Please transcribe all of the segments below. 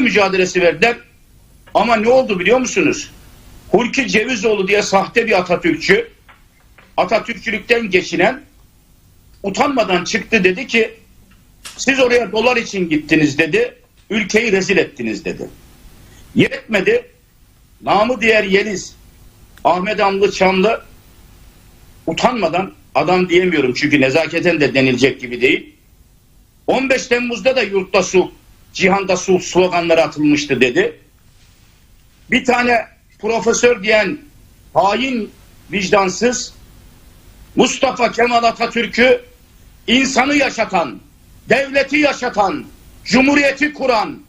Mücadelesi verdiler. Ama ne oldu biliyor musunuz? Hulki Cevizoğlu diye sahte bir Atatürkçü, Atatürkçülükten geçinen utanmadan çıktı dedi ki siz oraya dolar için gittiniz dedi. Ülkeyi rezil ettiniz dedi. Yetmedi. Namı diğer Yeliz, Ahmet Amlı Çamlı utanmadan adam diyemiyorum çünkü nezaketen de denilecek gibi değil. 15 Temmuz'da da yurtta sulh, cihanda sulh sloganları atılmıştı dedi. Bir tane profesör diyen hain, vicdansız Mustafa Kemal Atatürk'ü insanı yaşatan, devleti yaşatan, cumhuriyeti kuran,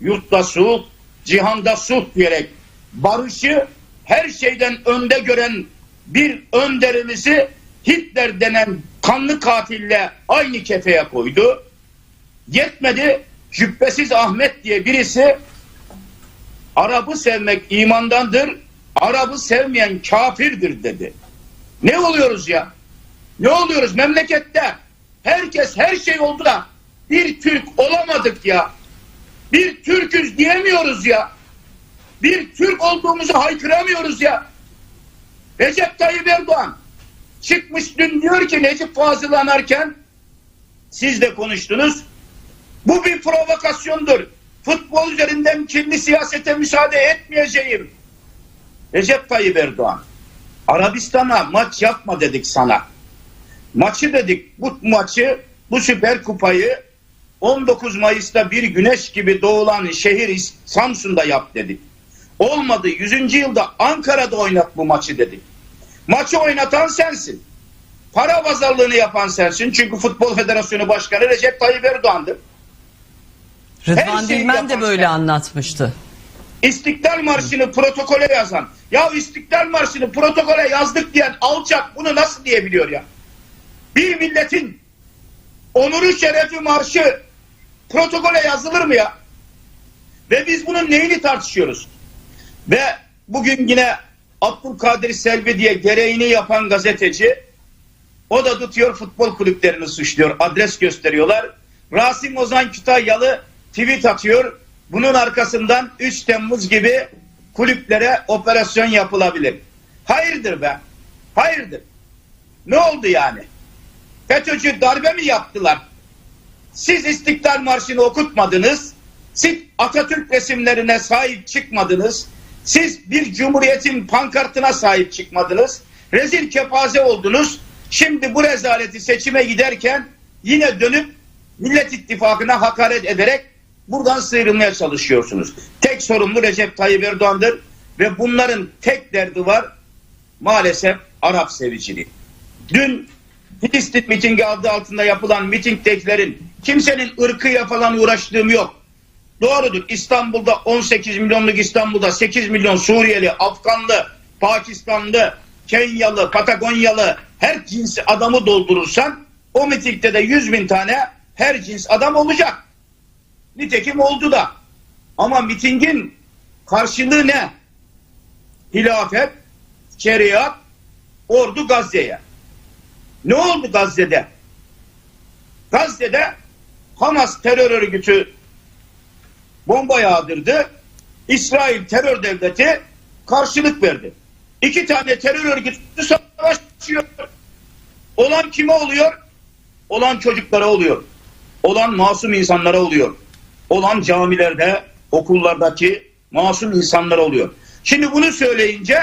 yurtta sulh, cihanda sulh diyerek barışı her şeyden önde gören bir önderimizi Hitler denen kanlı katille aynı kefeye koydu. Yetmedi Cübbesiz Ahmet diye birisi Arap'ı sevmek imandandır, Arap'ı sevmeyen kafirdir dedi. Ne oluyoruz ya? Ne oluyoruz memlekette? Herkes her şey oldu da bir Türk olamadık ya. Bir Türküz diyemiyoruz ya. Bir Türk olduğumuzu haykıramıyoruz ya. Recep Tayyip Erdoğan çıkmış dün diyor ki Necip Fazıl anarken siz de konuştunuz. Bu bir provokasyondur. Futbol üzerinden kirli siyasete müsaade etmeyeceğim. Recep Tayyip Erdoğan Arabistan'a maç yapma dedik sana. Maçı dedik bu maçı bu süper kupayı 19 Mayıs'ta bir güneş gibi doğulan şehir Samsun'da yap dedik. Olmadı 100. yılda Ankara'da oynat bu maçı dedik. Maçı oynatan sensin. Para pazarlığını yapan sensin. Çünkü Futbol Federasyonu Başkanı Recep Tayyip Erdoğan'dır. Rıdvan şeyi Dilmen de yapan böyle sen. anlatmıştı. İstiklal Marşı'nı protokole yazan. Ya İstiklal Marşı'nı protokole yazdık diyen alçak bunu nasıl diyebiliyor ya? Bir milletin onuru şerefi marşı protokole yazılır mı ya? Ve biz bunun neyini tartışıyoruz? Ve bugün yine Abdülkadir Selvi diye gereğini yapan gazeteci o da tutuyor futbol kulüplerini suçluyor. Adres gösteriyorlar. Rasim Ozan Kütahyalı tweet atıyor. Bunun arkasından 3 Temmuz gibi kulüplere operasyon yapılabilir. Hayırdır be? Hayırdır? Ne oldu yani? FETÖ'cü darbe mi yaptılar? Siz İstiklal Marşı'nı okutmadınız. Siz Atatürk resimlerine sahip çıkmadınız. Siz bir cumhuriyetin pankartına sahip çıkmadınız. Rezil kepaze oldunuz. Şimdi bu rezaleti seçime giderken yine dönüp Millet İttifakı'na hakaret ederek buradan sıyrılmaya çalışıyorsunuz. Tek sorumlu Recep Tayyip Erdoğan'dır ve bunların tek derdi var maalesef Arap seviciliği. Dün Filistin mitingi adı altında yapılan mitingdekilerin kimsenin ırkıyla falan uğraştığım yok. Doğrudur. İstanbul'da 18 milyonluk İstanbul'da 8 milyon Suriyeli, Afganlı, Pakistanlı, Kenyalı, Patagonyalı her cinsi adamı doldurursan o mitingde de 100 bin tane her cins adam olacak. Nitekim oldu da. Ama mitingin karşılığı ne? Hilafet, şeriat, ordu Gazze'ye. Ne oldu Gazze'de? Gazze'de Hamas terör örgütü bomba yağdırdı. İsrail terör devleti karşılık verdi. İki tane terör örgütü savaşıyor. Olan kime oluyor? Olan çocuklara oluyor. Olan masum insanlara oluyor. Olan camilerde, okullardaki masum insanlara oluyor. Şimdi bunu söyleyince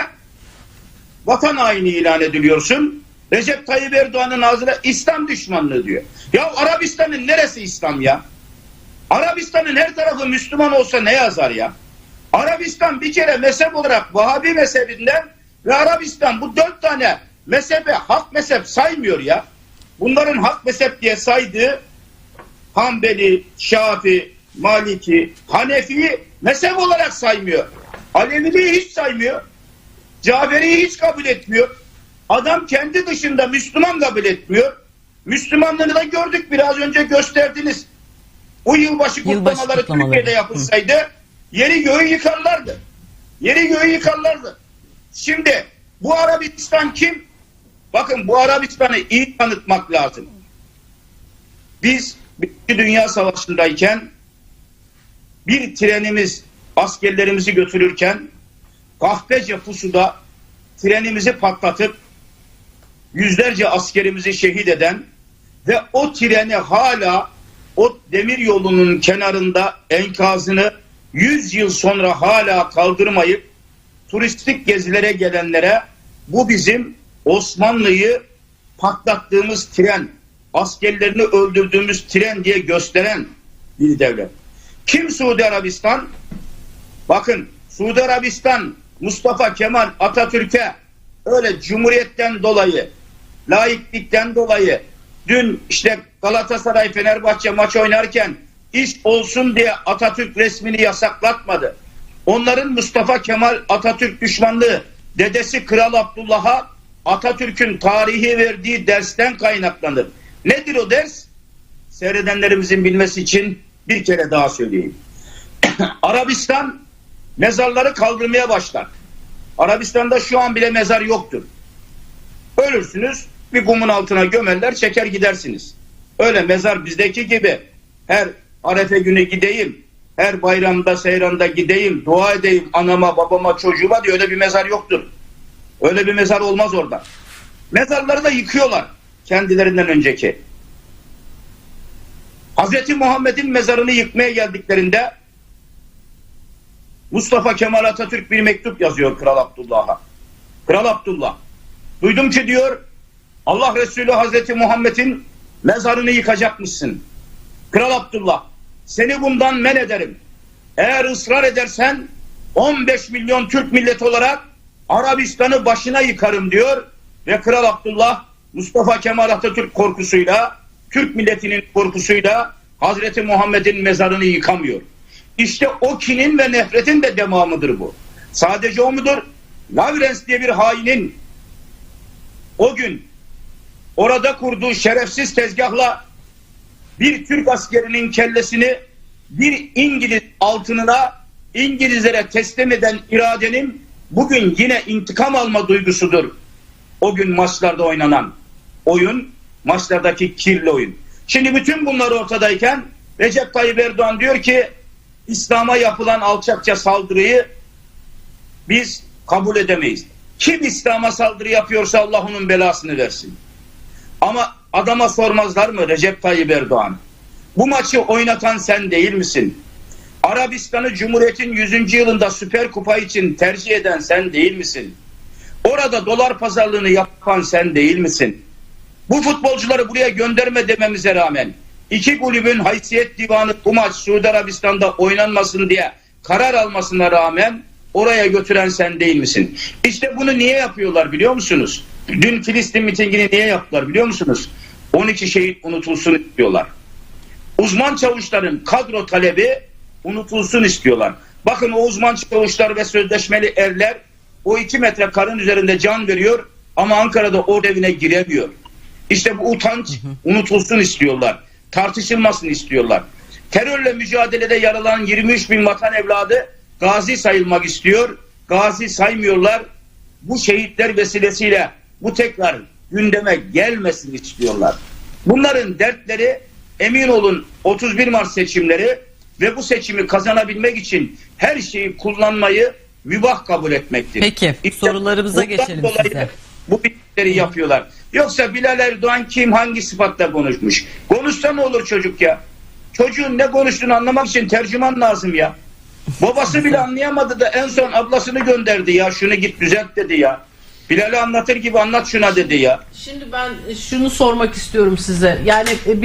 vatan haini ilan ediliyorsun. Recep Tayyip Erdoğan'ın ağzına İslam düşmanlığı diyor. Ya Arabistan'ın neresi İslam ya? Arabistan'ın her tarafı Müslüman olsa ne yazar ya? Arabistan bir kere mezhep olarak Vahabi mezhebinden ve Arabistan bu dört tane mezhebe hak mezhep saymıyor ya. Bunların hak mezhep diye saydığı Hanbeli, Şafi, Maliki, Hanefi'yi mezhep olarak saymıyor. Aleviliği hiç saymıyor. Caferi'yi hiç kabul etmiyor. Adam kendi dışında Müslüman kabul etmiyor. Müslümanlığını da gördük biraz önce gösterdiniz. O yılbaşı Yılbaşı kutlamaları kutlamaları. Türkiye'de yapılsaydı yeri göğü yıkarlardı. Yeri göğü yıkarlardı. Şimdi bu Arabistan kim? Bakın bu Arabistan'ı iyi tanıtmak lazım. Biz Birinci Dünya Savaşı'ndayken bir trenimiz askerlerimizi götürürken kahpece pusuda trenimizi patlatıp yüzlerce askerimizi şehit eden ve o treni hala o demir yolunun kenarında enkazını 100 yıl sonra hala kaldırmayıp turistik gezilere gelenlere bu bizim Osmanlı'yı patlattığımız tren, askerlerini öldürdüğümüz tren diye gösteren bir devlet. Kim Suudi Arabistan? Bakın Suudi Arabistan Mustafa Kemal Atatürk'e öyle cumhuriyetten dolayı, laiklikten dolayı dün işte Galatasaray Fenerbahçe maç oynarken iş olsun diye Atatürk resmini yasaklatmadı. Onların Mustafa Kemal Atatürk düşmanlığı dedesi Kral Abdullah'a Atatürk'ün tarihi verdiği dersten kaynaklanır. Nedir o ders? Seyredenlerimizin bilmesi için bir kere daha söyleyeyim. Arabistan mezarları kaldırmaya başlar. Arabistan'da şu an bile mezar yoktur. Ölürsünüz bir kumun altına gömerler çeker gidersiniz. Öyle mezar bizdeki gibi her arefe günü gideyim, her bayramda seyranda gideyim, dua edeyim anama babama çocuğuma diye öyle bir mezar yoktur. Öyle bir mezar olmaz orada. Mezarları da yıkıyorlar kendilerinden önceki. Hazreti Muhammed'in mezarını yıkmaya geldiklerinde Mustafa Kemal Atatürk bir mektup yazıyor Kral Abdullah'a. Kral Abdullah, duydum ki diyor Allah Resulü Hazreti Muhammed'in mezarını yıkacakmışsın. Kral Abdullah, seni bundan men ederim. Eğer ısrar edersen 15 milyon Türk milleti olarak Arabistan'ı başına yıkarım diyor ve Kral Abdullah Mustafa Kemal Atatürk korkusuyla Türk milletinin korkusuyla Hazreti Muhammed'in mezarını yıkamıyor. İşte o kinin ve nefretin de devamıdır bu. Sadece o mudur? Lawrence diye bir hainin o gün orada kurduğu şerefsiz tezgahla bir Türk askerinin kellesini bir İngiliz altınına İngilizlere teslim eden iradenin bugün yine intikam alma duygusudur. O gün maçlarda oynanan oyun, maçlardaki kirli oyun. Şimdi bütün bunlar ortadayken Recep Tayyip Erdoğan diyor ki İslam'a yapılan alçakça saldırıyı biz kabul edemeyiz. Kim İslam'a saldırı yapıyorsa Allah onun belasını versin. Ama adama sormazlar mı Recep Tayyip Erdoğan? Bu maçı oynatan sen değil misin? Arabistan'ı Cumhuriyet'in 100. yılında Süper Kupa için tercih eden sen değil misin? Orada dolar pazarlığını yapan sen değil misin? Bu futbolcuları buraya gönderme dememize rağmen iki kulübün haysiyet divanı bu maç Suudi Arabistan'da oynanmasın diye karar almasına rağmen oraya götüren sen değil misin? İşte bunu niye yapıyorlar biliyor musunuz? Dün Filistin mitingini niye yaptılar biliyor musunuz? 12 şehit unutulsun istiyorlar. Uzman çavuşların kadro talebi unutulsun istiyorlar. Bakın o uzman çavuşlar ve sözleşmeli erler o iki metre karın üzerinde can veriyor ama Ankara'da o evine giremiyor. İşte bu utanç unutulsun istiyorlar. Tartışılmasın istiyorlar. Terörle mücadelede yaralanan 23 bin vatan evladı gazi sayılmak istiyor. Gazi saymıyorlar. Bu şehitler vesilesiyle bu tekrar gündeme gelmesin istiyorlar. Bunların dertleri emin olun 31 Mart seçimleri ve bu seçimi kazanabilmek için her şeyi kullanmayı mübah kabul etmektir. Peki, sorularımıza bundan geçelim dolayı size. Bu bitleri yapıyorlar. Yoksa Bilal Erdoğan kim hangi sıfatla konuşmuş? Konuşsa ne olur çocuk ya? Çocuğun ne konuştuğunu anlamak için tercüman lazım ya. Babası bile anlayamadı da en son ablasını gönderdi ya. Şunu git düzelt dedi ya. Bilal'e anlatır gibi anlat şuna dedi ya. Şimdi ben şunu sormak istiyorum size. Yani e, bir